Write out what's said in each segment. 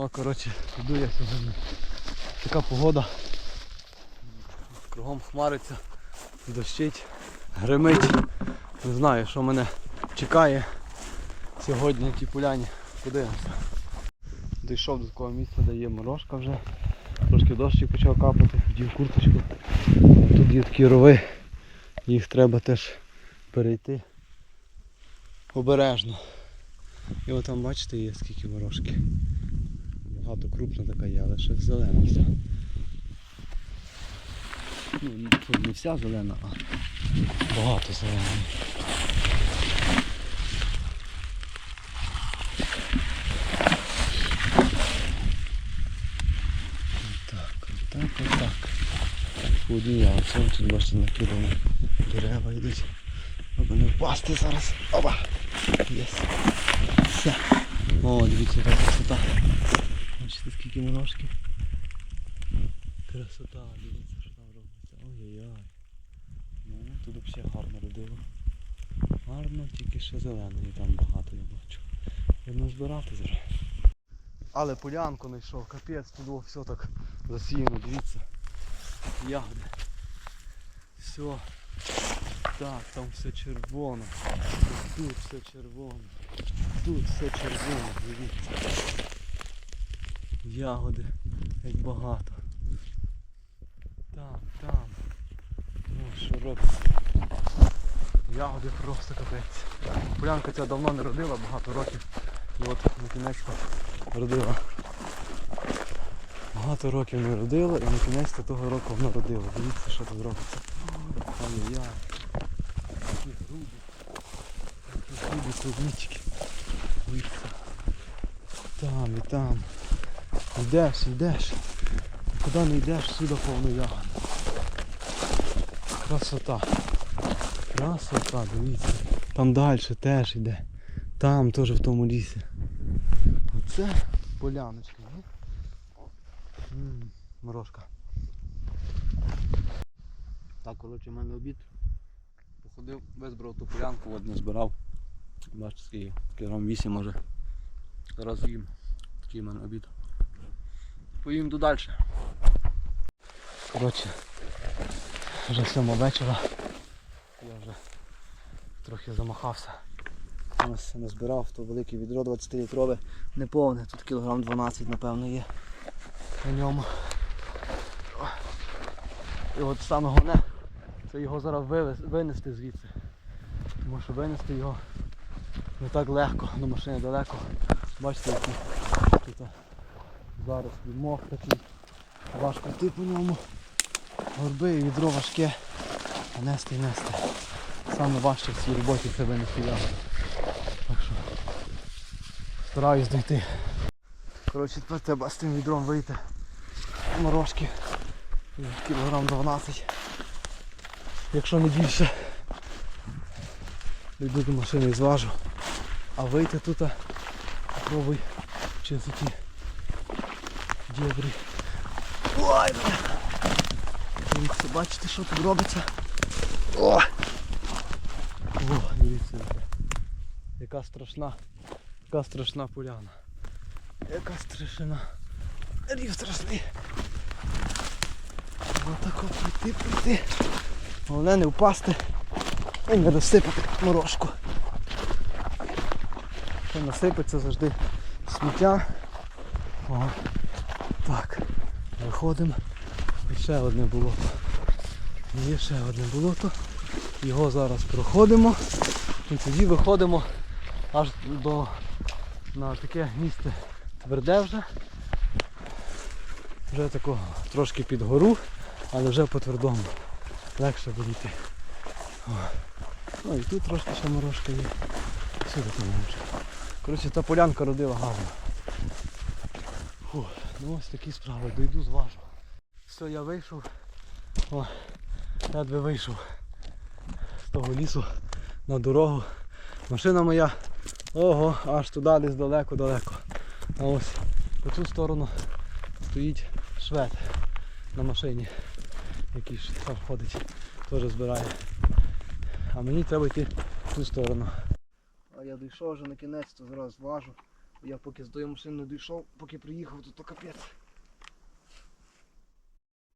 О, коротше, іду я сьогодні. Така погода. Кругом хмариться, дощить, гримить. Не знаю, що мене чекає сьогодні на тій поляні. Подивимося. Дійшов до такого місця, де є морожка вже. Трошки дощик почав капати, вдів курточку. Тут є такі рови, їх треба теж перейти обережно. І от там бачите є скільки морожки. Багато крупна така є, але ще зелена вся. Ну, тут не вся зелена, а багато зеленої. Так, отак, отак. Одіяло, це тут бачите накидано. Дерева йдуть. Аби не впасти зараз. Опа! Єс. Все. О, дивіться, яка красота. Бачите, скільки мурашки. Красота, дивіться, що там робиться. Ой-ой-ой. Ну, тут взагалі гарно родило. Гарно, тільки ще зеленої там багато я бачу. Будемо збирати зараз. Але полянку знайшов, капець, тут було все так засіяно, дивіться. Ягоди. Все. Так, там все червоно. Тут все червоно. Тут все червоно, дивіться. Ягоди, як багато. Там, там. О, що робиться? Ягоди просто капець. Полянка ця давно не родила, багато років. І от на кінець родила. Багато років не родила і на кінець того року вона родила. Дивіться, що тут робиться. Ай-яй-яй. Такі грубі. Такі грубі клубнички. Дивіться. Там і там. Йдеш, йдеш. Куди не йдеш, всюди повно ягод. Красота. Красота, дивіться. Там далі теж йде. Там теж в тому лісі. Оце поляночка, ні? Морожка. Так, коротше, в мене обід. Походив, визбрав ту полянку, от не збирав. Бачите, скільки, кілограм 8 може. Зараз їм. Такий в мене обід. Поїм до далі. Коротше, вже сьома вечора. Я вже трохи замахався. Ось не збирав, то велике відро 20 літрове, не повне, тут кілограм 12 напевно є на ньому. І от саме головне, це його зараз винести звідси. Тому що винести його не так легко, до машини далеко. Бачите, які тут зараз мох такий. Важко йти по ньому. Горби і відро важке. А нести і нести. Саме важче в цій роботі це винести. Так що стараюсь дойти. Коротше, тепер треба з тим відром вийти. Морожки. Кілограм 12. Якщо не більше. Йду до машини і зважу. А вийти тут попробуй через ті дєбрі. Ой, бля. Дивіться, бачите, що тут робиться? О! О, дивіться. Яка страшна, яка страшна поляна. Яка страшна. Рів страшний. Отако пройти, пройти. Головне не впасти і не розсипати морожку. Насипеться завжди сміття. Так. Виходимо. І ще одне болото. Є ще одне болото. Його зараз проходимо. І тоді виходимо аж до на таке місце тверде вже. Вже такого трошки під гору, але вже по твердому. Легше буде. Ну і тут трошки ще морожка є. Сюди там. Коротше, та полянка родила гарно. Фу, ну ось такі справи, дойду зважу. Все, я вийшов. О, ледве вийшов з того лісу на дорогу. Машина моя, ого, аж туди десь далеко-далеко. А ось по цю сторону стоїть швед на машині, який там ходить, теж збирає. А мені треба йти в ту сторону. А я дійшов вже на кінець, то зараз важу. Я поки з тою машиною дійшов, поки приїхав, то то капець.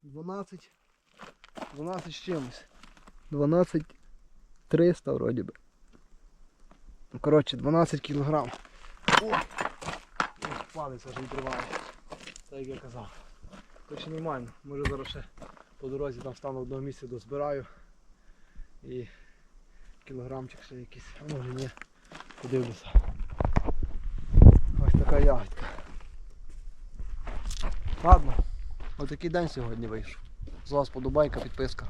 12. 12 з чимось. 12 300 вроді би. Ну, коротше, 12 кілограм. О! Палець аж відриває. Так як я казав. Коротше нормально. Може зараз ще по дорозі там стану одного місця дозбираю. І кілограмчик ще якийсь, а може ні. Подивлюся. Така ягідка. Ладно, отакий день сьогодні вийшов. З вас подобайка, підписка.